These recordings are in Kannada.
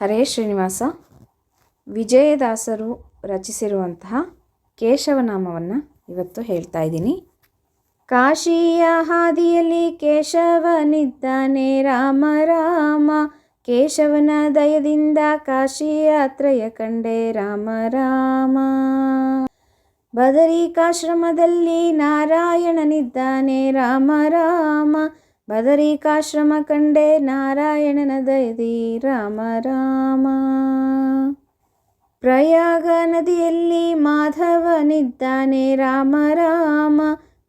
ಹರೇ ಶ್ರೀನಿವಾಸ. ವಿಜಯದಾಸರು ರಚಿಸಿರುವಂತಹ ಕೇಶವನಾಮವನ್ನು ಇವತ್ತು ಹೇಳ್ತಾ ಇದ್ದೀನಿ. ಕಾಶಿಯ ಹಾದಿಯಲ್ಲಿ ಕೇಶವನಿದ್ದಾನೆ ರಾಮ ರಾಮ. ಕೇಶವನ ದಯದಿಂದ ಕಾಶಿ ಯಾತ್ರೆಯ ಕಂಡೆ ರಾಮ ರಾಮ. ಬದರಿಕಾಶ್ರಮದಲ್ಲಿ ನಾರಾಯಣನಿದ್ದಾನೆ ರಾಮ ರಾಮ. ಬದರಿಕಾಶ್ರಮ ಕಂಡೆ ನಾರಾಯಣನ ದಯದಿ ರಾಮ ರಾಮ. ಪ್ರಯಾಗ ನದಿಯಲ್ಲಿ ಮಾಧವನಿದ್ದಾನೆ ರಾಮ ರಾಮ.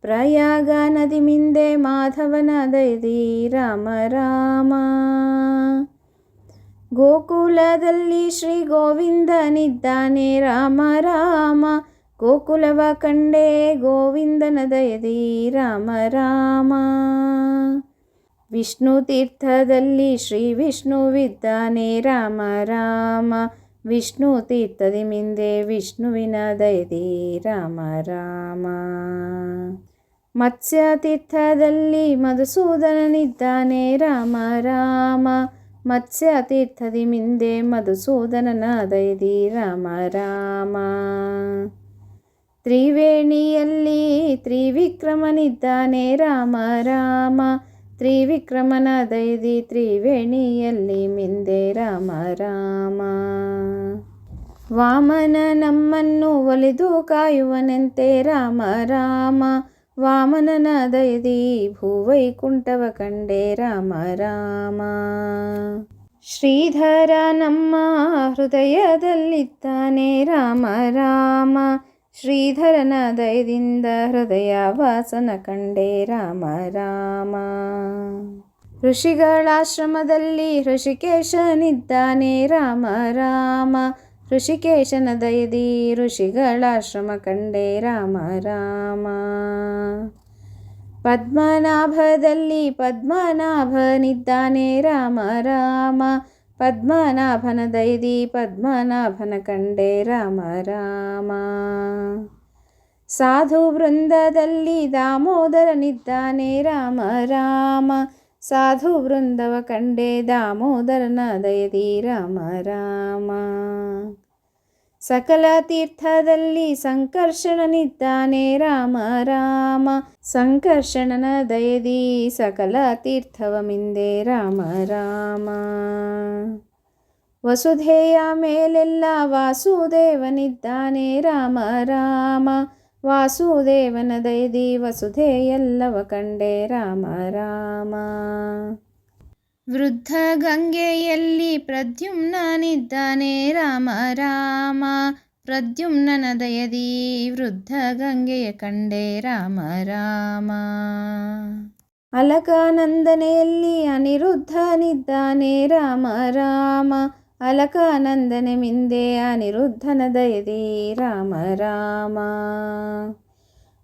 ಪ್ರಯಾಗ ನದಿ ಮಿಂದೆ ಮಾಧವನ ದಯದಿ ರಾಮ ರಾಮ. ಗೋಕುಲದಲ್ಲಿ ಶ್ರೀ ಗೋವಿಂದನಿದ್ದಾನೆ ರಾಮ ರಾಮ. ಗೋಕುಲವ ಕಂಡೆ ಗೋವಿಂದನ ದಯದಿ ರಾಮ ರಾಮ. ವಿಷ್ಣು ತೀರ್ಥದಲ್ಲಿ ಶ್ರೀ ವಿಷ್ಣುವಿದ್ದಾನೆ ರಾಮ ರಾಮ. ವಿಷ್ಣು ತೀರ್ಥದಿ ಮಿಂದೆ ವಿಷ್ಣುವಿನ ದಯದಿ ರಾಮ ರಾಮ. ಮತ್ಸ್ಯ ತೀರ್ಥದಲ್ಲಿ ಮಧುಸೂದನನಿದ್ದಾನೆ ರಾಮ ರಾಮ. ಮತ್ಸ್ಯ ತೀರ್ಥದಿ ಮಿಂದೆ ಮಧುಸೂದನನ ದಯದಿ ರಾಮ ರಾಮ. ತ್ರಿವೇಣಿಯಲ್ಲಿ ತ್ರಿವಿಕ್ರಮನಿದ್ದಾನೆ ರಾಮ ರಾಮ. ತ್ರಿವಿಕ್ರಮನ ದೈದಿ ತ್ರಿವೇಣಿಯಲ್ಲಿ ಮಿಂದೆ ರಾಮ ರಾಮ. ವಾಮನ ನಮ್ಮನ್ನು ಒಲಿದು ಕಾಯುವನೆಂತೆ ರಾಮ ರಾಮ. ವಾಮನನ ದಯದಿ ಭೂವೈಕುಂಠವ ಕಂಡೆ ರಾಮ ರಾಮ. ಶ್ರೀಧರ ನಮ್ಮ ಹೃದಯದಲ್ಲಿದ್ದಾನೆ ರಾಮ ರಾಮ. ಶ್ರೀಧರನ ದಯದಿಂದ ಹೃದಯ ವಾಸನ ಕಂಡೆ ರಾಮ ರಾಮ. ಋಷಿಗಳಾಶ್ರಮದಲ್ಲಿ ಋಷಿಕೇಶನಿದ್ದಾನೆ ರಾಮ ರಾಮ. ಋಷಿಕೇಶನ ದಯದಿ ಋಷಿಗಳಾಶ್ರಮ ಕಂಡೆ, ರಾಮ ರಾಮ. ಪದ್ಮನಾಭದಲ್ಲಿ ಪದ್ಮನಾಭನಿದ್ದಾನೆ ರಾಮ ರಾಮ. ಪದ್ಮನಾಭನ ದಯದಿ ಪದ್ಮನಾಭನ ಕಂಡೆ ರಾಮ ರಾಮ ಸಾಧು ವೃಂದದಲ್ಲಿ ದಾಮೋದರನಿದ್ದಾನೆ ರಾಮ ರಾಮ ಸಾಧು ವೃಂದವ ಕಂಡೆ ದಾಮೋದರನ ದಯದಿ ರಾಮ ರಾಮ ಸಕಲ ತೀರ್ಥದಲ್ಲಿ ಸಂಕರ್ಷಣನಿದ್ದಾನೆ ರಾಮ ರಾಮ. ಸಂಕರ್ಷಣನ ದಯದಿ ಸಕಲ ತೀರ್ಥವ ಮಿಂದೆ ರಾಮ ರಾಮ. ವಸುಧೇಯ ಮೇಲೆಲ್ಲ ವಾಸುದೇವನಿದ್ದಾನೆ ರಾಮ ರಾಮ. ವಾಸುದೇವನ ದಯದಿ ವಸುಧೆಯೆಲ್ಲವ ಕಂಡೆ ರಾಮ ರಾಮ. ವೃದ್ಧ ಗಂಗೆಯಲ್ಲಿ ಪ್ರದ್ಯುಮ್ನನಿದ್ದಾನೆ ರಾಮ ರಾಮ. ಪ್ರದ್ಯುಮ್ನನ ದಯದಿ ವೃದ್ಧ ಗಂಗೆಯ ಕಂಡೆ ರಾಮ ರಾಮ. ಅಲಕಾನಂದನೆಯಲ್ಲಿ ಅನಿರುದ್ಧನಿದ್ದಾನೆ ರಾಮ ರಾಮ. ಅಲಕಾನಂದನೆ ಮಿಂದೆ ಅನಿರುದ್ಧನ ದಯದಿ ರಾಮ ರಾಮ.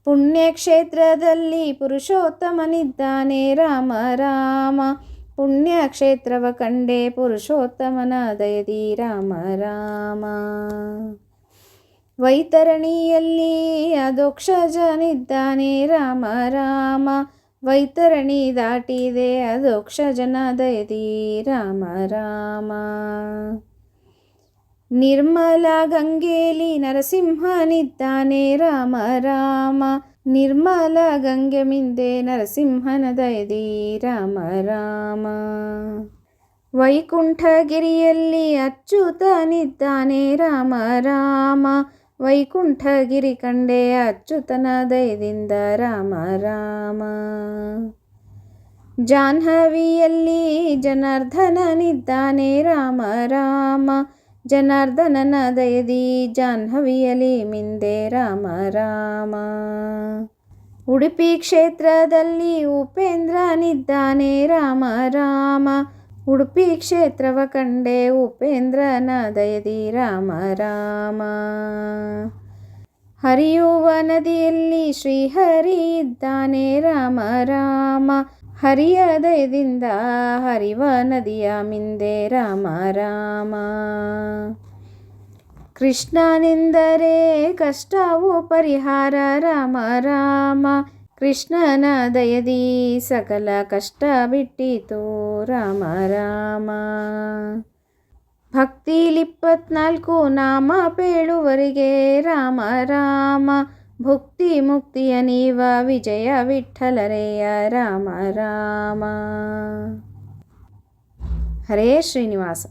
ಪುಣ್ಯಕ್ಷೇತ್ರದಲ್ಲಿ ಪುರುಷೋತ್ತಮನಿದ್ದಾನೆ ರಾಮ ರಾಮ. ಪುಣ್ಯಕ್ಷೇತ್ರವ ಕಂಡೆ ಪುರುಷೋತ್ತಮನ ದಯದಿ ರಾಮ ರಾಮ. ವೈತರಣಿಯಲ್ಲಿ ಅದೋಕ್ಷಜನಿದ್ದಾನೆ ರಾಮ ರಾಮ. ವೈತರಣಿ ದಾಟಿದೆ ಅದೋಕ್ಷಜನ ದಯದಿ ರಾಮ ರಾಮ. ನಿರ್ಮಲ ಗಂಗೇಲಿ ನರಸಿಂಹನಿದ್ದಾನೆ ರಾಮ ರಾಮ. ನಿರ್ಮಲ ಗಂಗೆ ಮಿಂದೆ ನರಸಿಂಹನ ದಯದಿ ರಾಮ ರಾಮ. ವೈಕುಂಠಗಿರಿಯಲ್ಲಿ ಅಚ್ಚುತನಿದ್ದಾನೆ ರಾಮ ರಾಮ. ವೈಕುಂಠಗಿರಿ ಕಂಡೆ ಅಚ್ಚುತನ ದಯದಿಂದ ರಾಮ ರಾಮ. ಜಾಹ್ನವಿಯಲ್ಲಿ ಜನಾರ್ದನನಿದ್ದಾನೆ ರಾಮ ರಾಮ. ಜನಾರ್ದನನ ದಯದಿ ಜಾಹ್ನವಿಯಲಿ ಮಿಂದೆ ರಾಮ ರಾಮ. ಉಡುಪಿ ಕ್ಷೇತ್ರದಲ್ಲಿ ಉಪೇಂದ್ರನಿದ್ದಾನೆ ರಾಮ ರಾಮ. ಉಡುಪಿ ಕ್ಷೇತ್ರವ ಕಂಡೆ ಉಪೇಂದ್ರನ ದಯದಿ ರಾಮ ರಾಮ. ಹರಿಯುವ ನದಿಯಲ್ಲಿ ಶ್ರೀಹರಿ ಇದ್ದಾನೆ ರಾಮ ರಾಮ. ಹರಿಯ ದಯದಿಂದ ಹರಿವ ನದಿಯ ಮಿಂದೆ ರಾಮ ರಾಮ. ಕೃಷ್ಣನೆಂದರೆ ಕಷ್ಟವು ಪರಿಹಾರ ರಾಮ ರಾಮ. ಕೃಷ್ಣನ ದಯದಿ ಸಕಲ ಕಷ್ಟ ಬಿಟ್ಟಿತು ರಾಮ ರಾಮ. ಭಕ್ತಿಲಿಪ್ಪತ್ನಾಲ್ಕು ನಾಮ ಪೇಳುವರಿಗೆ ರಾಮ ರಾಮ. ಭುಕ್ತಿ ಮುಕ್ತಿಯ ನೀವ ವಿಜಯ ವಿಠಲರೆಯ ರಾಮ ರಾಮ ಹರೇ ಶ್ರೀನಿವಾಸ